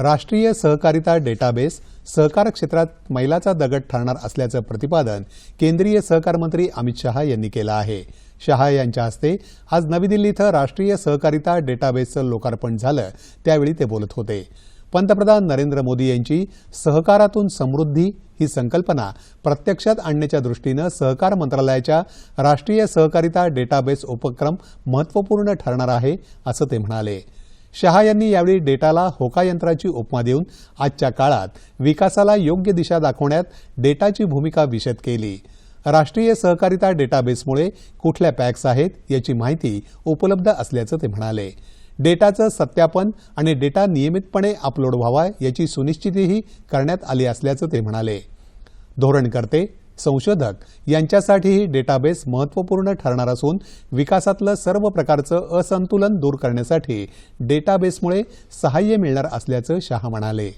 राष्ट्रीय सहकारिता डेटाबेस सहकार क्षेत्रात मैलाचा दगड ठरणार असल्याचं प्रतिपादन केंद्रीय सहकार मंत्री अमित शहा यांनी केलं आहे. शहा यांच्या हस्ते आज नवी दिल्ली इथं राष्ट्रीय सहकारिता डेटाबेसचं लोकार्पण झालं त्यावेळी ते बोलत होते. पंतप्रधान नरेंद्र मोदी यांची सहकारातून समृद्धी ही संकल्पना प्रत्यक्षात आणण्याच्या दृष्टीनं सहकार मंत्रालयाच्या राष्ट्रीय सहकारिता डेटाबेस उपक्रम महत्त्वपूर्ण ठरणार आहे असं ते म्हणाले. शहा यांनी यावेळी डेटाला होका यंत्राची उपमा देऊन आजच्या काळात विकासाला योग्य दिशा दाखवण्यात डेटाची भूमिका विशद केली. राष्ट्रीय सहकारिता डेटाबेसमुळे कुठल्या पॅक्स आहेत याची माहिती उपलब्ध असल्याचं ते म्हणाले. डेटाचं सत्यापन आणि डेटा नियमितपणे अपलोड व्हावा याची सुनिश्चितीही करण्यात आली असल्याचं ते म्हणाले. धोरणकर्ते संशोधक यांच्यासाठीही डेटाबेस महत्त्वपूर्ण ठरणार असून विकासातलं सर्व प्रकारचं असंतुलन दूर करण्यासाठी डेटाबेसमुळे सहाय्य मिळणार असल्याचं शहा म्हणाले.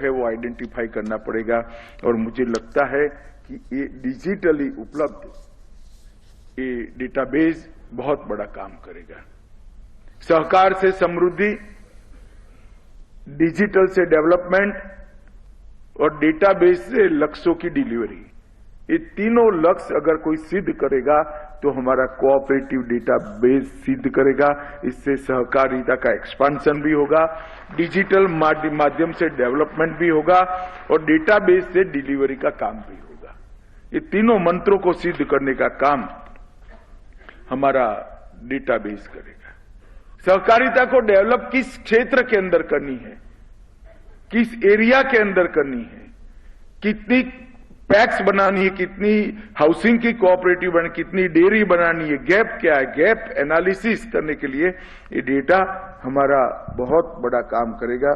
है वो आइडेंटिफाई करना पड़ेगा और मुझे लगता है कि ये डिजिटली उपलब्ध ये डेटाबेस बहुत बड़ा काम करेगा। सहकार से समृद्धि डिजिटल से डेवलपमेंट और डेटाबेस से लक्ष्यों की डिलीवरी ये तीनों लक्ष्य अगर कोई सिद्ध करेगा तो हमारा कोऑपरेटिव डेटाबेस सिद्ध करेगा। इससे सहकारिता का एक्सपांशन भी होगा डिजिटल माध्यम से डेवलपमेंट भी होगा, और डेटाबेस से डिलीवरी का काम भी होगा। ये तीनों मंत्रों को सिद्ध करने का काम हमारा डेटाबेस करेगा। सहकारिता को डेवलप किस क्षेत्र के अंदर करनी है? किस एरिया के अंदर करनी है? कितनी पैक्स बनानी है? कितनी हाउसिंग की कोऑपरेटिव बनानी कितनी डेयरी बनानी है? गैप क्या है? गैप एनालिसिस करने के लिए ये डेटा हमारा बहुत बड़ा काम करेगा।